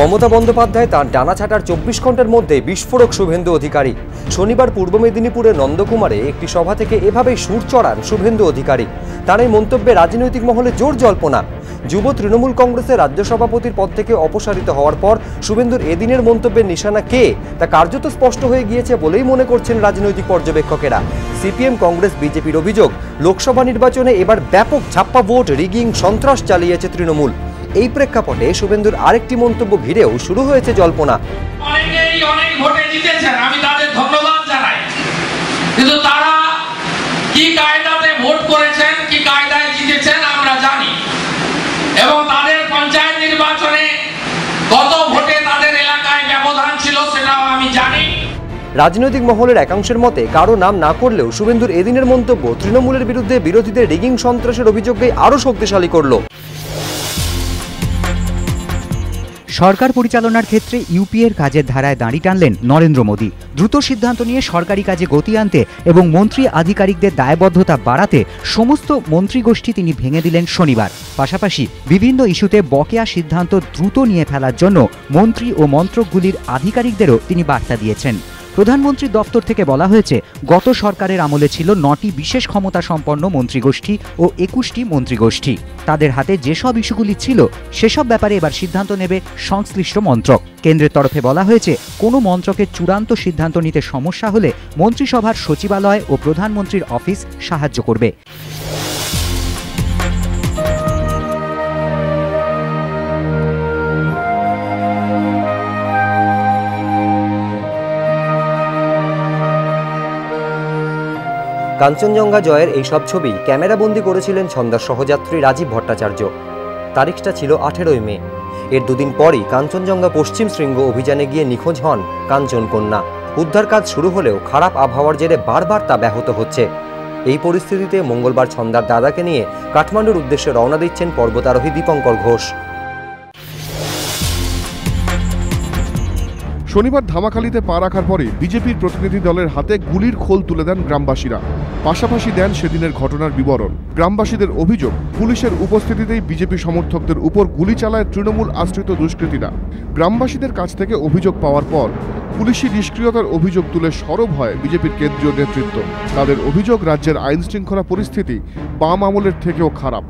মমতা বন্দ্যোপাধ্যায় তার ডানা ছাটার চব্বিশ ঘণ্টার মধ্যে বিস্ফোরক শুভেন্দু অধিকারী। শনিবার পূর্ব মেদিনীপুরের নন্দকুমারে একটি সভা থেকে এভাবেই সুর চড়ান শুভেন্দু অধিকারী। তার এই মন্তব্যে রাজনৈতিক মহলে জোর জল্পনা। যুব তৃণমূল কংগ্রেসের রাজ্য সভাপতির পদ থেকে অপসারিত হওয়ার পর শুভেন্দুর এদিনের মন্তব্যের নিশানা কে, তা কার্যত স্পষ্ট হয়ে গিয়েছে বলেই মনে করছেন রাজনৈতিক পর্যবেক্ষকেরা। সিপিএম কংগ্রেস, বিজেপির অভিযোগ, লোকসভা নির্বাচনে এবার ব্যাপক ছাপ্পা ভোট, রিগিং, সন্ত্রাস চালিয়েছে তৃণমূল। এই প্রেক্ষাপটে শুভেন্দুর আরেকটি মন্তব্য ঘিরেও শুরু হয়েছে জল্পনা। অনেকেই অনেক ভোটে জিতেছেন আমি তাদের ধন্যবাদ জানাই। কিন্তু তারা কি কায়দাতে ভোট করেছেন কি কায়দায় জিতেছেন আমরা জানি। এবং তাদের পঞ্চায়েত নির্বাচনে কত ভোটে তাদের এলাকায় ব্যবধান ছিল সেটাও আমি জানি। রাজনৈতিক মহলের একাংশের মতে কারও নাম না করলেও শুভেন্দুর এদিনের মন্তব্য তৃণমূলের বিরুদ্ধে বিরোধীদের রিগিং সন্ত্রাসের অভিযোগকে আরও শক্তিশালী করল। সরকার পরিচালনার ক্ষেত্রে ইউপিএর কাজের ধারায় দাঁড়ি টানলেন নরেন্দ্র মোদী। দ্রুত সিদ্ধান্ত নিয়ে সরকারি কাজে গতি আনতে এবং মন্ত্রী আধিকারিকদের দায়বদ্ধতা বাড়াতে সমস্ত মন্ত্রীগোষ্ঠী তিনি ভেঙে দিলেন শনিবার। পাশাপাশি বিভিন্ন ইস্যুতে বকেয়া সিদ্ধান্ত দ্রুত নিয়ে ফেলার জন্য মন্ত্রী ও মন্ত্রকগুলির আধিকারিকদেরও তিনি বার্তা দিয়েছেন। প্রধানমন্ত্রীর দপ্তর থেকে বলা হয়েছে, গত সরকারের আমলে ছিল নটি বিশেষ ক্ষমতা সম্পন্ন মন্ত্রীগোষ্ঠী ও একুশটি মন্ত্রীগোষ্ঠী। তাদের হাতে যেসব ইস্যুগুলি ছিল, সেসব ব্যাপারে এবার সিদ্ধান্ত নেবে সংশ্লিষ্ট মন্ত্রক। কেন্দ্রের তরফে বলা হয়েছে, কোনো মন্ত্রকের চূড়ান্ত সিদ্ধান্ত নিতে সমস্যা হলে মন্ত্রিসভার সচিবালয় ও প্রধানমন্ত্রীর অফিস সাহায্য করবে। কাঞ্চনজঙ্ঘা জয়ের এই সব ছবি ক্যামেরাবন্দি করেছিলেন ছন্দার সহযাত্রী রাজীব ভট্টাচার্য। তারিখটা ছিল আঠেরোই মে। এর দুদিন পরই কাঞ্চনজঙ্ঘা পশ্চিম শৃঙ্গ অভিযানে গিয়ে নিখোঁজ হন কাঞ্চন কন্যা। উদ্ধার কাজ শুরু হলেও খারাপ আবহাওয়ার জেরে বারবার তা ব্যাহত হচ্ছে। এই পরিস্থিতিতে মঙ্গলবার ছন্দার দাদাকে নিয়ে কাঠমান্ডুর উদ্দেশ্যে রওনা দিচ্ছেন পর্বতারোহী দীপঙ্কর ঘোষ। শনিবার ধামাখালিতে পা রাখার পরে বিজেপির প্রতিনিধি দলের হাতে গুলির খোল তুলে দেন গ্রামবাসীরা। পাশাপাশি দেন সেদিনের ঘটনার বিবরণ। গ্রামবাসীদের অভিযোগ, পুলিশের উপস্থিতিতেই বিজেপি সমর্থকদের উপর গুলি চালায় তৃণমূল আশ্রিত দুষ্কৃতীরা। গ্রামবাসীদের কাছ থেকে অভিযোগ পাওয়ার পর পুলিশি নিষ্ক্রিয়তার অভিযোগ তুলে সরব হয় বিজেপির কেন্দ্রীয় নেতৃত্ব। তাদের অভিযোগ, রাজ্যের আইন শৃঙ্খলা পরিস্থিতি বাম আমলের থেকেও খারাপ।